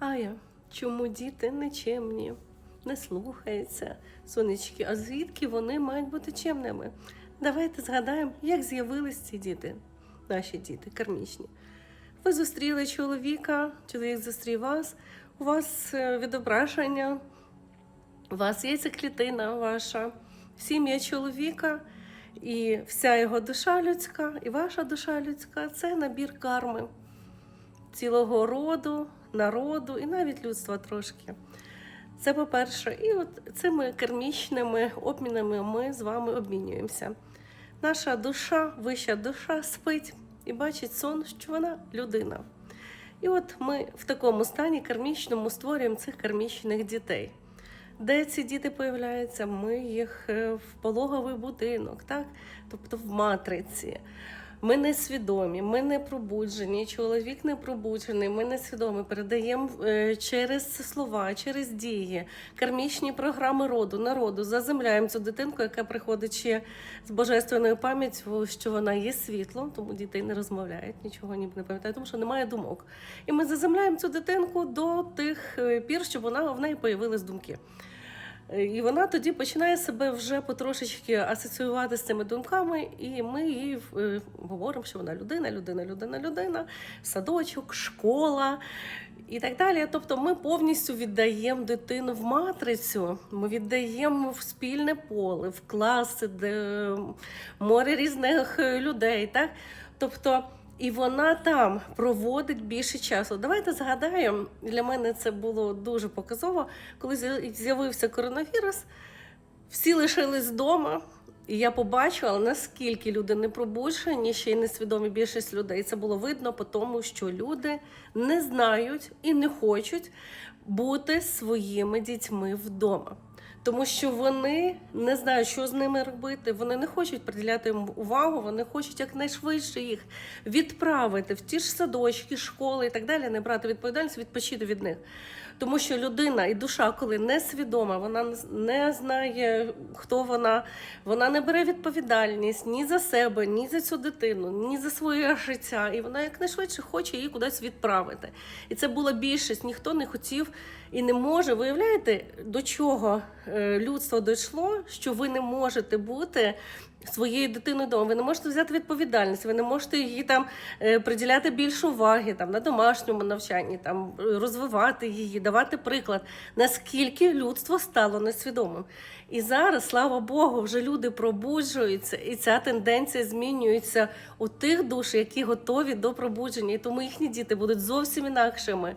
Ая, чому діти нечемні, не слухаються сонечки, а звідки вони мають бути чемними? Давайте згадаємо, як з'явились ці діти, наші діти, кармічні. Ви зустріли чоловіка, чоловік зустрів вас, у вас е, відображення, у вас яйцеклітина ваша, сім'я чоловіка, і вся його душа людська, і ваша душа людська це набір карми цілого роду, народу і навіть людства трошки. Це по-перше, і от цими кармічними обмінами ми з вами обмінюємося. Наша душа, вища душа спить і бачить сон, що вона людина. І от ми в такому стані кармічному створюємо цих кармічних дітей. Де ці діти появляються? Ми їх е, в пологовий будинок, так? тобто в матриці. Ми не свідомі, ми не пробуджені, чоловік не пробуджений, ми не свідомі. Передаємо е, через слова, через дії, кармічні програми роду, народу, заземляємо цю дитинку, яка приходить ще з божественною пам'яттю, що вона є світлом, тому дітей не розмовляють, нічого ніби не пам'ятають, тому що немає думок. І ми заземляємо цю дитинку до тих е, пір, щоб вона в неї появились думки. Е, І вона тоді починає себе вже потрошечки асоціювати з цими думками, і ми їй е, говоримо, що вона людина, людина, людина, людина, садочок, школа і так далі. Тобто ми повністю віддаємо дитину в матрицю, ми віддаємо в спільне поле, в класи, де море різних е, людей. Так? Тобто, і вона там проводить більше часу. Давайте згадаємо, для мене це було дуже показово, коли з'явився коронавірус, всі лишились вдома. І я побачила, наскільки люди не пробуджені, ще й несвідомі більшість людей. Це було видно по тому, що люди не знають і не хочуть бути своїми дітьми вдома. Тому що вони не знають, що з ними робити. Вони не хочуть приділяти їм увагу, вони хочуть якнайшвидше їх відправити в ті ж садочки, школи і так далі, не брати відповідальність, відпочити від них. Тому що людина і душа, коли несвідома, вона не знає, хто вона, вона не бере відповідальність ні за себе, ні за цю дитину, ні за своє життя. І вона якнайшвидше хоче її кудись відправити. І це була більшість. Ніхто не хотів і не може. Виявляєте, до чого е, людство дійшло, що ви не можете бути своєю дитиною вдома. Ви не можете взяти відповідальність, ви не можете її там е, приділяти більше уваги там на домашньому навчанні, там розвивати її, давати приклад, наскільки людство стало несвідомим. І зараз, слава Богу, вже люди пробуджуються, і ця тенденція змінюється у тих душ, які готові до пробудження, і тому їхні діти будуть зовсім інакшими.